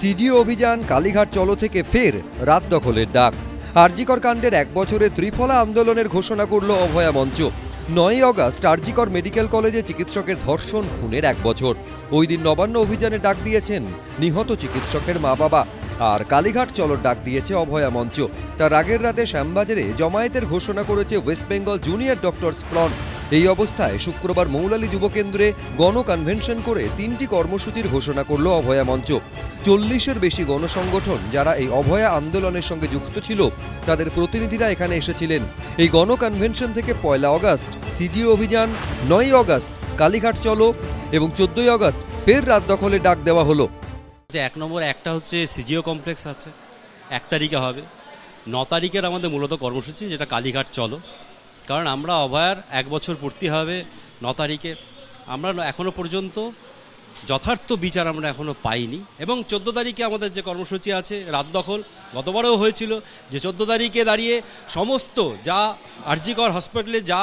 CG অভিযান কালীঘাট চলো থেকে ফের রাত দখলের ডাক। আরজিকর কাণ্ডের এক বছরে ত্রিফলা আন্দোলনের ঘোষণা করল অভয়া মঞ্চ। নয়ই অগাস্ট আরজিকর মেডিকেল কলেজে চিকিৎসকের ধর্ষণ, খুনের এক বছর। ওই দিন নবান্ন অভিযানে ডাক দিয়েছেন নিহত চিকিৎসকের মা বাবা। আর কালীঘাট চলোর ডাক দিয়েছে অভয়া মঞ্চ। তার আগের রাতে শ্যামবাজারে জমায়েতের ঘোষণা করেছে West Bengal junior doctors front এই অবস্থায় শুক্রবার মৌলালী যুবকেন্দ্রে গণ কনভেনশন করে তিনটি কর্মসূচির ঘোষণা করল অভয়া মঞ্চ। চল্লিশের বেশি গণসংগঠন যারা এই অভয়া আন্দোলনের সঙ্গে যুক্ত ছিল, তাদের প্রতিনিধিরা এখানে এসেছিলেন। এই গণ কনভেনশন থেকে পয়লা অগাস্ট, সিজিও অভিযান, নয়ই অগাস্ট, কালীঘাট চলো এবং চোদ্দই অগাস্ট ফের রাত দখলে ডাক দেওয়া হলো। যে এক নম্বর, একটা হচ্ছে সিজিও কমপ্লেক্স আছে, এক তারিখে হবে। ন তারিখের আমাদের মূলত কর্মসূচি, যেটা কালীঘাট চলো। কারণ আমরা অভয়ার এক বছর পূর্তি হবে, ন তারিখে। আমরা এখনও পর্যন্ত যথার্থ বিচার আমরা এখনও পাইনি। এবং চোদ্দ তারিখে আমাদের যে কর্মসূচি আছে, রাত দখল, গতবারেও হয়েছিল যে চোদ্দ তারিখে দাঁড়িয়ে সমস্ত যা আরজিকর হসপিটালে যা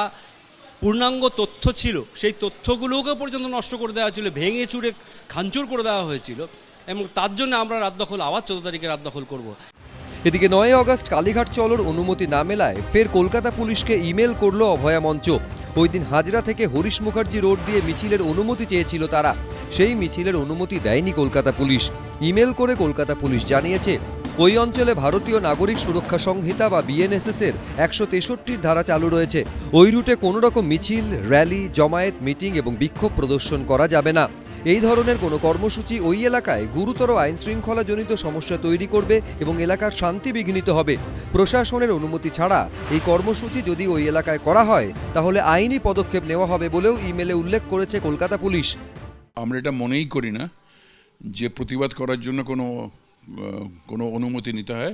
পূর্ণাঙ্গ তথ্য ছিল, সেই তথ্যগুলোকে পর্যন্ত নষ্ট করে দেওয়া ছিল ভেঙে চুরে খাঞ্চুর করে দেওয়া হয়েছিল। এবং তার জন্য আমরা রাত দখল, আবার চোদ্দ তারিখে রাত দখল করব। এদিকে নয় অগস্ট কালীঘাট চলোর অনুমতি না মেলায় ফের কলকাতা পুলিশকে ইমেল করল অভয়া মঞ্চ। ওই দিন হাজরা থেকে হরিশ মুখার্জি রোড দিয়ে মিছিলের অনুমতি চেয়েছিল তারা। সেই মিছিলের অনুমতি দেয়নি কলকাতা পুলিশ। ইমেল করে কলকাতা পুলিশ জানিয়েছে, ওই অঞ্চলে ভারতীয় নাগরিক সুরক্ষা সংহিতা বা বিএনএসএস এর একশো তেষট্টির ধারা চালু রয়েছে। ওই রুটে কোনো রকম মিছিল, র্যালি, জমায়েত, মিটিং এবং বিক্ষোভ প্রদর্শন করা যাবে না। এই ধরনের কোনো কর্মসূচি ওই এলাকায় গুরুতর আইন শৃঙ্খলাজনিত সমস্যা তৈরি করবে এবং এলাকার শান্তি বিঘ্নিত হবে। প্রশাসনের অনুমতি ছাড়া এই কর্মসূচি যদি ওই এলাকায় করা হয়, তাহলে আইনি পদক্ষেপ নেওয়া হবে বলেও ইমেলে উল্লেখ করেছে কলকাতা পুলিশ। আমরা এটা মনেই করি না যে প্রতিবাদ করার জন্য কোনো কোনো অনুমতি নিতে হয়।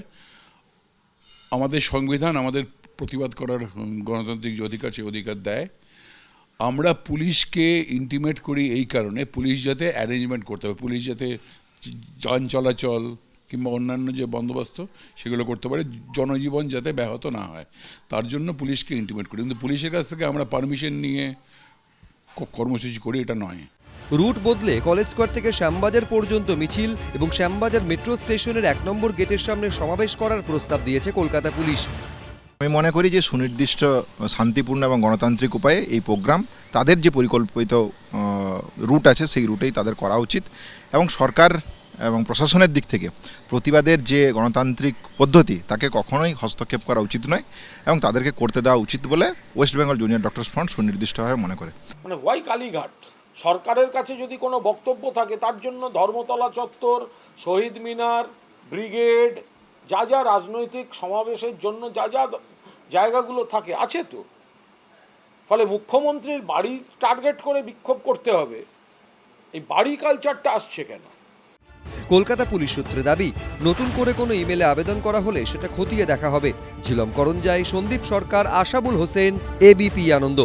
আমাদের সংবিধান আমাদের প্রতিবাদ করার গণতান্ত্রিক যে অধিকার সেই অধিকার দেয়। আমরা পুলিশকে ইন্টিমেট করি এই কারণে, পুলিশ যাতে অ্যারেঞ্জমেন্ট করতে হবে পুলিশ যাতে যান চলাচল কিংবা অন্যান্য যে বন্দোবস্ত সেগুলো করতে পারে, জনজীবন যাতে ব্যাহত না হয়, তার জন্য পুলিশকে ইন্টিমেট করি। কিন্তু পুলিশের কাছ থেকে আমরা পারমিশন নিয়ে কর্মসূচি করি, এটা নয়। রুট বদলে কলেজ স্কোয়ার থেকে শ্যামবাজার পর্যন্ত মিছিল এবং শ্যামবাজার মেট্রো স্টেশনের এক নম্বর গেটের সামনে সমাবেশ করার প্রস্তাব দিয়েছে কলকাতা পুলিশ। আমি মনে করি যে সুনির্দিষ্ট, শান্তিপূর্ণ এবং গণতান্ত্রিক উপায়ে এই প্রোগ্রাম তাদের যে পরিকল্পিত রুট আছে সেই রুটেই তাদের করা উচিত এবং সরকার এবং প্রশাসনের দিক থেকে প্রতিবাদের যে গণতান্ত্রিক পদ্ধতি তাকে কখনোই হস্তক্ষেপ করা উচিত নয় এবং তাদেরকে করতে দেওয়া উচিত বলে West Bengal junior doctors front সুনির্দিষ্টভাবে মনে করে। মানে ওয়াই কালীঘাট। সরকারের কাছে যদি কোনো বক্তব্য থাকে, তার জন্য ধর্মতলা চত্বর, শহীদ মিনার, ব্রিগেড, যা যা রাজনৈতিক সমাবেশের জন্য যা যা জায়গাগুলো থাকে, আছে তো। ফলে মুখ্যমন্ত্রীর বাড়ি টার্গেট করে বিক্ষোভ করতে হবে। এই বাড়ি কালচারটা আসছে কেন? কলকাতা পুলিশ সূত্রে দাবি, নতুন করে কোনো ইমেলে আবেদন করা হলে সেটা খতিয়ে দেখা হবে। ঝিলম করঞ্জাই সন্দীপ সরকার, আশাবুল হোসেন এবিপি আনন্দ